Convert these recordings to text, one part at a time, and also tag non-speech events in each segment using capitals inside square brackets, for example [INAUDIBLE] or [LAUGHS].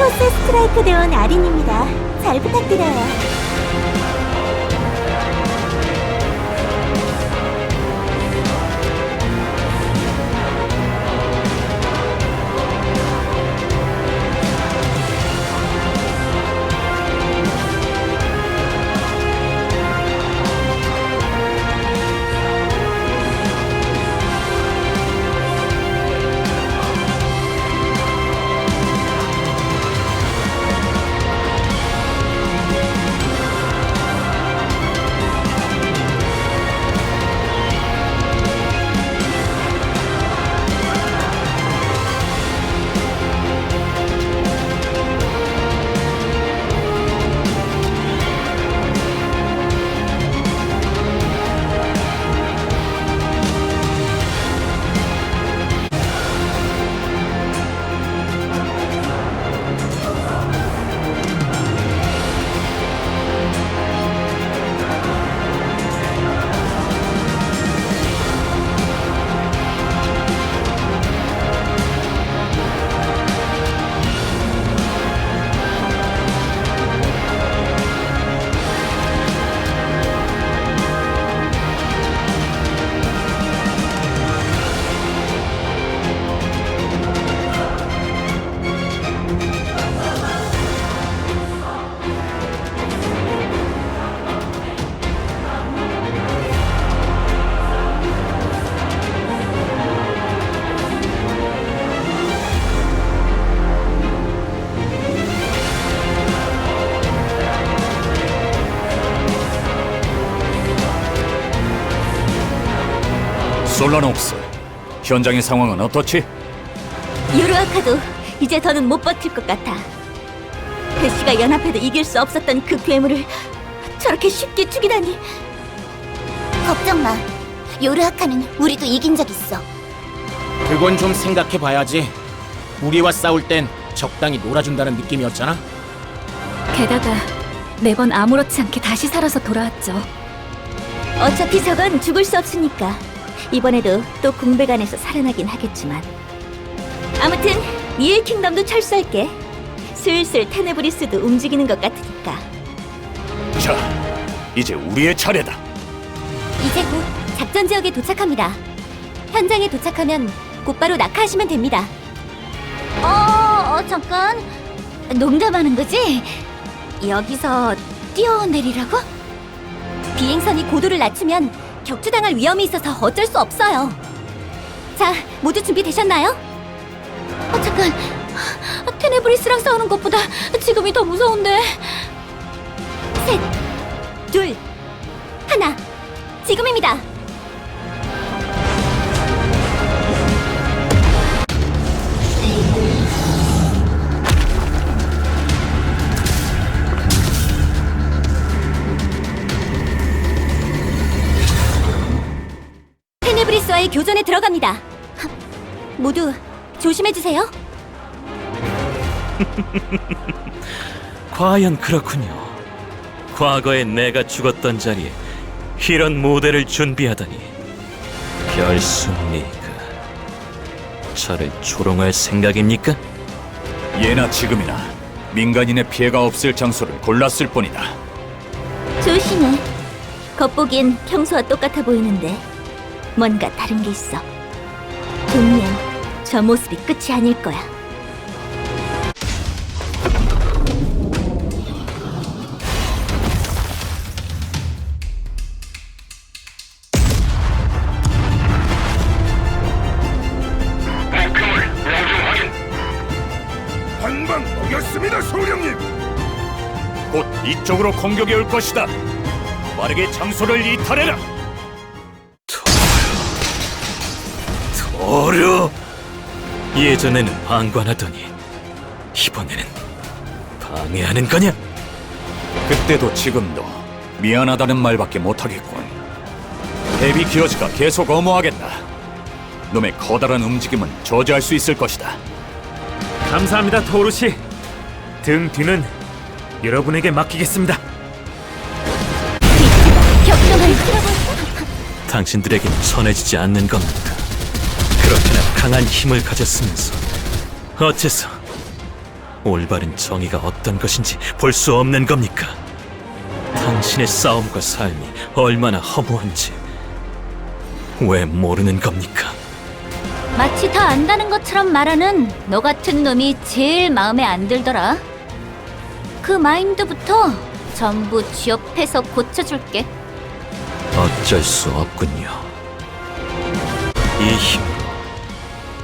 포스 스트라이크 대원 아린입니다. 잘 부탁드려요. 솔라녹스, 현장의 상황은 어떻지? 유르아카도 이제 더는 못 버틸 것 같아. 배시가 연합해도 이길 수 없었던 그 괴물을 저렇게 쉽게 죽이다니. 걱정 마. 요르아카는 우리도 이긴 적 있어. 그건 좀 생각해 봐야지. 우리와 싸울 땐 적당히 놀아준다는 느낌이었잖아. 게다가 매번 아무렇지 않게 다시 살아서 돌아왔죠. 어차피 저건 죽을 수 없으니까 이번에도 또 공백안에서 살아나긴 하겠지만 아무튼 이일 킹덤도 철수할게 슬슬 테네브리스도 움직이는 것 같으니까 자, 이제 우리의 차례다. 이제 곧 작전 지역에 도착합니다 현장에 도착하면 곧바로 낙하하시면 됩니다 어, 어 잠깐 농담하는 거지? 여기서 뛰어내리라고? 비행선이 고도를 낮추면 격추당할 위험이 있어서 어쩔 수 없어요. 자, 모두 준비되셨나요? 어, 잠깐. 아, 테네브리스랑 싸우는 것보다 지금이 더 무서운데. 셋, 둘, 하나. 지금입니다. 테네브리스와의 교전에 들어갑니다. 하, 모두 조심해 주세요. [LAUGHS] 과연 그렇군요. 과거에 내가 죽었던 자리에 이런 무대를 준비하다니. 별순리가 저를 조롱할 생각입니까? 예나 지금이나 민간인의 피해가 없을 장소를 골랐을 뿐이다. 조심해. 겉보기엔 평소와 똑같아 보이는데 뭔가 다른 게 있어. 분명 저 모습이 끝이 아닐 거야. 이쪽으로 공격이 올 것이다. 빠르게 장소를 이탈해라. 어려. 예전에는 방관하더니 이번에는 방해하는 거냐? 그때도 지금도 미안하다는 말밖에 못하겠군. 헤비 기어즈가 계속 엄호하겠다. 놈의 커다란 움직임은 저지할 수 있을 것이다. 감사합니다, 토르시. 등 뒤는 여러분에게 맡기겠습니다. 격동을 당신들에겐 전해지지 않는 겁니다. 강한 힘을 가졌으면서 어째서 올바른 정의가 어떤 것인지 볼 수 없는 겁니까? 당신의 싸움과 삶이 얼마나 허무한지 왜 모르는 겁니까? 마치 다 안다는 것처럼 말하는 너 같은 놈이 제일 마음에 안 들더라. 그 마인드부터 전부 취업해서 고쳐줄게. 어쩔 수 없군요. 이 힘으로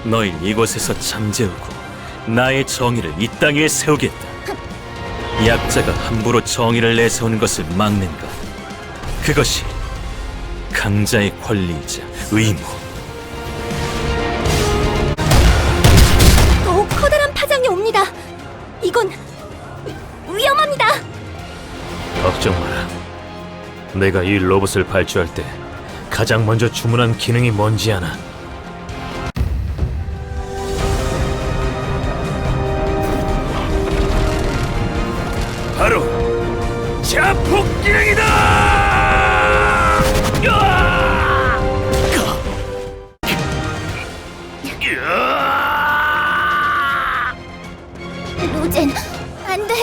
너희 이곳에서 잠재우고 나의 정의를 이 땅 위에 세우겠다. 약자가 함부로 정의를 내세우는 것을 막는 것. 그것이 강자의 권리이자 의무. 더욱 커다란 파장이 옵니다. 이건 위험합니다. 걱정 마라. 내가 이 로봇을 발주할 때 가장 먼저 주문한 기능이 뭔지 아나. 자폭 기능이다! 로젠, 안 돼.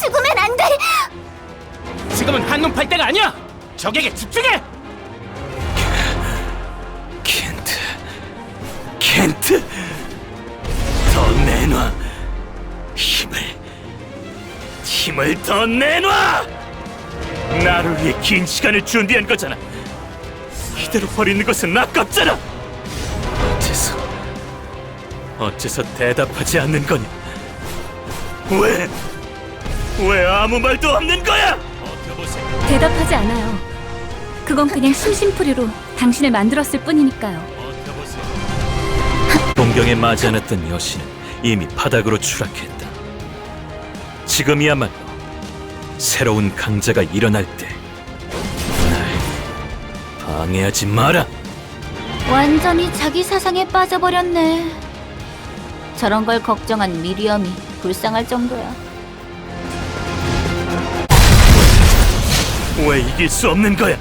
죽으면 안 돼. 지금은 한눈 팔 때가 아니야. 적에게 집중해. 켄트, 켄트, 더 내놔. 힘을, 힘을 더 내놔. 나를 위해 긴 시간을 준비한 거잖아. 이대로 버리는 것은 아깝잖아. 어째서, 어째서 대답하지 않는 거냐? 왜, 왜 아무 말도 없는 거야? 대답하지 않아요. 그건 그냥 심심풀이로 당신을 만들었을 뿐이니까요. 동경에 맞지 않았던 여신은 이미 바닥으로 추락했다. 지금이야말로 새로운 강자가 일어날 때, 날 방해하지 마라. 완전히 자기 사상에 빠져버렸네. 저런 걸 걱정한 미리엄이 불쌍할 정도야. 왜 이길 수 없는 거야?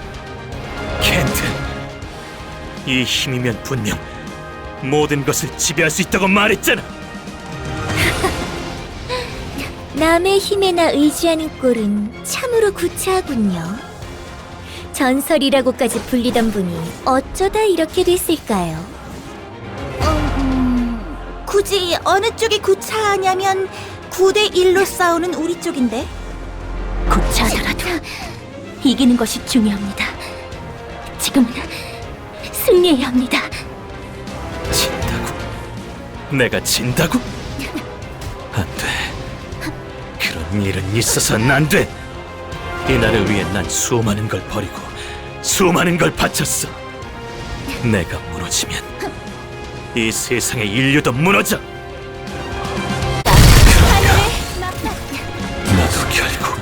켄트, 이 힘이면 분명 모든 것을 지배할 수 있다고 말했잖아. 남의 힘에나 의지하는 꼴은 참으로 구차하군요. 전설이라고까지 불리던 분이 어쩌다 이렇게 됐을까요? 음, 굳이 어느 쪽이 구차하냐면 9대 1로 싸우는 우리 쪽인데. 구차하더라도 이기는 것이 중요합니다. 지금은 승리해야 합니다. 진다고? 내가 진다고? 안 돼. 그런 일은 있어서는 안 돼. 이 나를 위해 난 수많은 걸 버리고 수많은 걸 바쳤어. 내가 무너지면 이 세상의 인류도 무너져. 나도 결국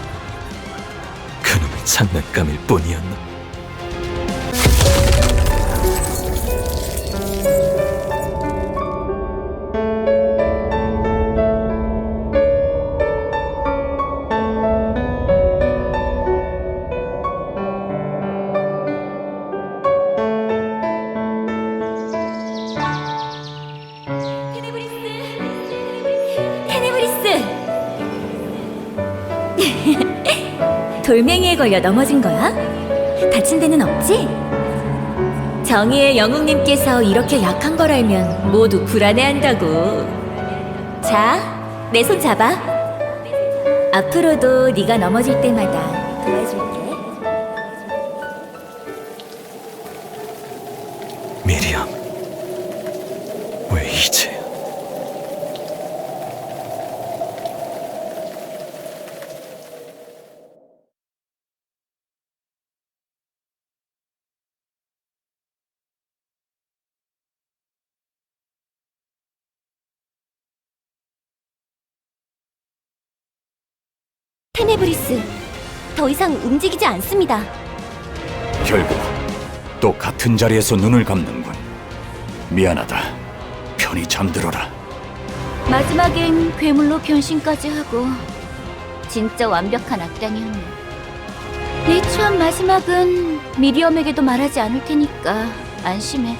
그놈의 장난감일 뿐이었나? [LAUGHS] 돌멩이에 걸려 넘어진 거야? 다친 데는 없지? 정의의 영웅님께서 이렇게 약한 걸 알면 모두 불안해한다고. 자, 내 손 잡아. 앞으로도 네가 넘어질 때마다 도와줄게. 미리암, 왜 이제? 테네브리스, 더 이상 움직이지 않습니다. 결국 또 같은 자리에서 눈을 감는군. 미안하다. 편히 잠들어라. 마지막엔 괴물로 변신까지 하고 진짜 완벽한 악당이었네. 내 추한 마지막은 미리엄에게도 말하지 않을 테니까 안심해.